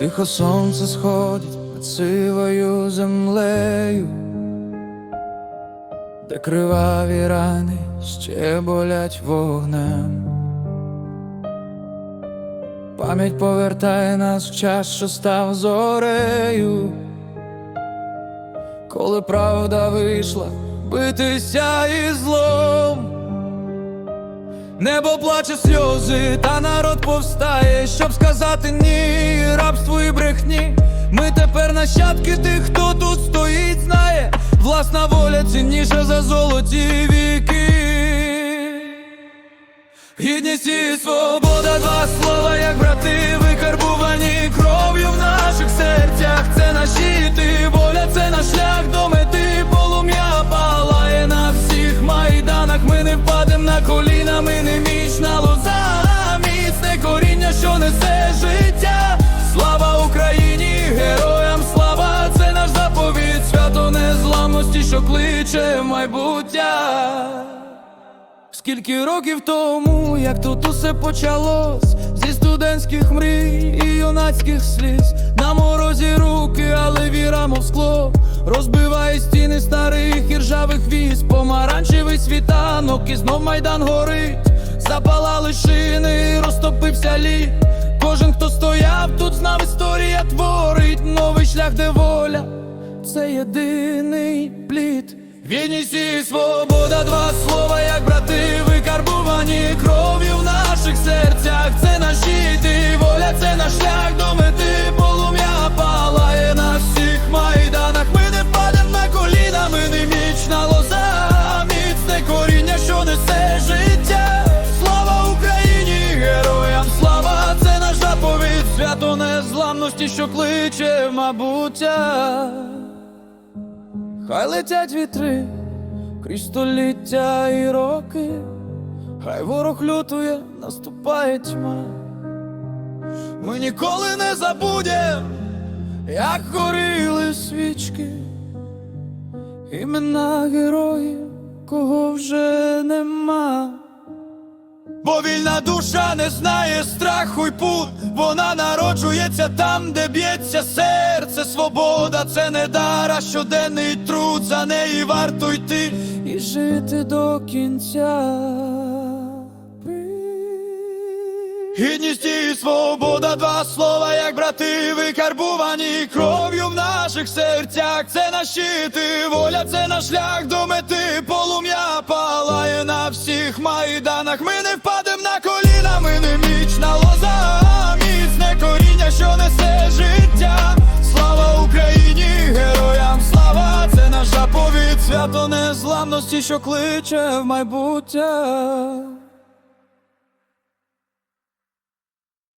Тихо сонце сходить над сивою землею, де криваві рани ще болять вогнем. Пам'ять повертає нас в час, що став зорею, коли правда вийшла битися із злом. Небо плаче сльози, та народ повстає, щоб сказати ні рабству і брехні. Ми тепер нащадки тих, хто тут стоїть, знає, власна воля цінніша за золоті віки. Гідність і свобода, два слова, як брати, впадем на коліна, ми не мічна лоза, міцне коріння, що несе життя. Слава Україні, героям слава, це наш заповідь, свято незламності, що кличе майбуття. Скільки років тому, як тут усе почалось, зі студентських мрій і юнацьких сліз, на морозі руки, але віра, мов скло, розбиває стіни старих і ржавих віз, помаранчевий світанок, і знов майдан горить, запалали шини, розтопився лід. Кожен, хто стояв, тут знав, історія творить новий шлях, де воля, це єдиний плід. Вільність і свобода, незламності, що кличе мабуття. Хай летять вітри крізь століття і роки, хай ворог лютує, наступає тьма. Ми ніколи не забудем, як горіли свічки, імена героїв, кого вже нема. Бо вільна душа не знає страху й пут, вона народжується там, де б'ється серце, свобода, це не дара, щоденний труд, за неї варто йти і жити до кінця. Гідність і свобода, два слова, як брати, викарбувані кров'ю в наших серцях. Це наші ти, воля, це наш шлях до мети, полум'я палає на всіх майданах. Ми не впадем на коліна, ми не мічна лоза, міцне коріння, що несе життя. Слава Україні, героям слава, це наш заповідь, свято незламності, що кличе в майбуття.